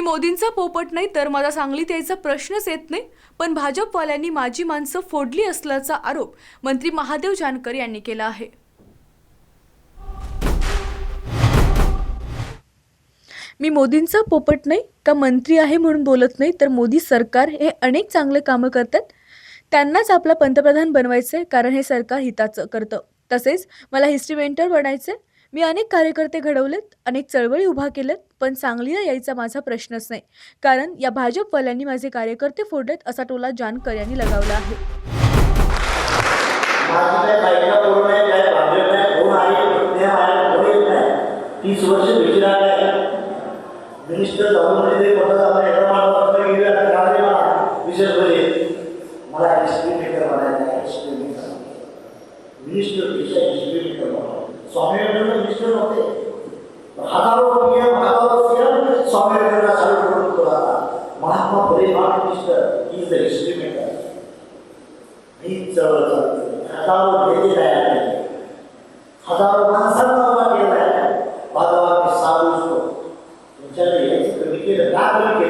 मी मोदींचा पोपट नाही तर माझा सांगलीत यायचा प्रश्नच येत नाही. पण भाजपवाल्यांनी माझी माणसं फोडली असल्याचा आरोप मंत्री महादेव जानकर यांनी केला आहे. मी मोदींचा पोपट नाही का मंत्री आहे म्हणून बोलत नाही तर मोदी सरकार हे अनेक चांगले कामं करतात. त्यांनाच आपला पंतप्रधान बनवायचं आहे कारण हे सरकार हिताचं करतं. तसेच मला हिस्ट्री मेंटर बनायचं आहे मी अनेक कार्यकर्ते घडवलेत अनेक चळवळी उभा केल्यात पण सांगलीला यायचा माझा प्रश्नच नाही. कारण या भाजपवाल्यांनी माझे कार्यकर्ते फोडलेत असा टोला जानकर यांनी लगावला आहे. मला हिस्ट्री मेकर बनायचं आहे हिस्ट्री मेकर मिनिस्टरपेक्षा हिस्ट्री मेकर स्वामी नव्हते हजारो रुपये हजारो स्वामी विवेकानंद चालू करून Mahatma Phule not is the history maker ही चळवळ चालते हजारो नेते तयार केले हजारो माणसांना उभा केला आहे साधू असतो यायचं कमी केलं का कमी केलं